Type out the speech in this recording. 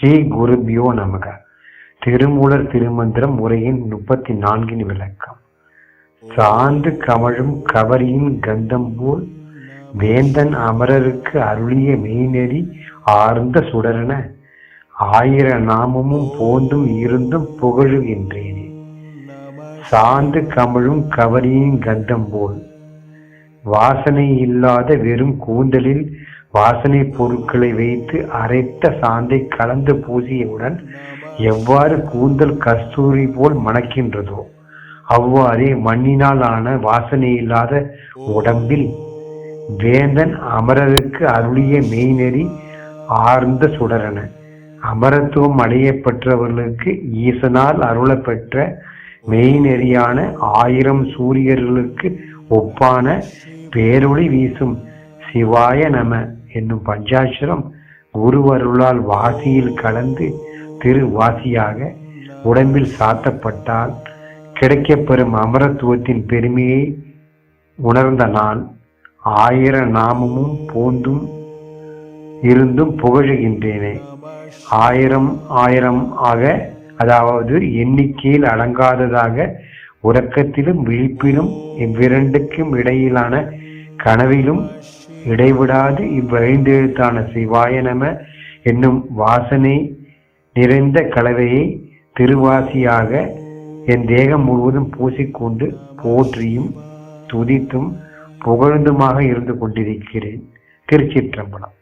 ஸ்ரீ குருபியோ நமக. திருமூலர் திருமந்திரம் உரையின் முப்பத்தி நான்கின் விளக்கம். சாந்து கமழும் கவரியின் கந்தம் போல் வேந்தன் அமரருக்கு அருளிய மெய்நெறி ஆர்ந்த சுடரன ஆயிர நாமமும் போந்தும் இருந்தும் புகழுகின்றேனே. சாந்து கமழும் கவரியின் கந்தம் போல் வாசனை இல்லாத வெறும் கூந்தலில் வாசனை பொருட்களை வைத்து அரைத்த சாந்தை கலந்து பூசியவுடன் எவ்வாறு கூந்தல் கஸ்தூரி போல் மணக்கின்றதோ அவ்வாறே மண்ணினால் ஆன வாசனை இல்லாத உடம்பில் வேந்தன் அமரருக்கு அருளிய மெய்நெறி ஆர்ந்த சுடரன. அமரத்துவம் அடையப்பெற்றவர்களுக்கு ஈசனால் அருளப்பெற்ற மெய்நெறியான ஆயிரம் சூரியர்களுக்கு ஒப்பான பேரொளி வீசும் சிவாய நம என்னும் பஞ்சாட்சரம் குருவருளால் வாசியில் கலந்து திருவாசியாக உடம்பில் சாத்தப்பட்டால் கிடைக்கப்பெறும் அமரத்துவத்தின் பெருமையை உணர்ந்த நான் ஆயிர நாமமும் போந்தும் இருந்தும் புகழுகின்றேனே. ஆயிரம் ஆயிரம் ஆக அதாவது எண்ணிக்கையில் அடங்காததாக உறக்கத்திலும் விழிப்பிலும் இவ்விரண்டுக்கும் இடையிலான கனவிலும் இடைவிடாது இவ்வழிந்தெழுத்தான சிவாய நம என்னும் வாசனை நிறைந்த கலவையை திருவாசியாக என் தேகம் முழுவதும் பூசிக்கொண்டு போற்றியும் துதித்தும் புகழ்ந்துமாக இருந்து கொண்டிருக்கிறேன். திருச்சிற்றம்பலம்.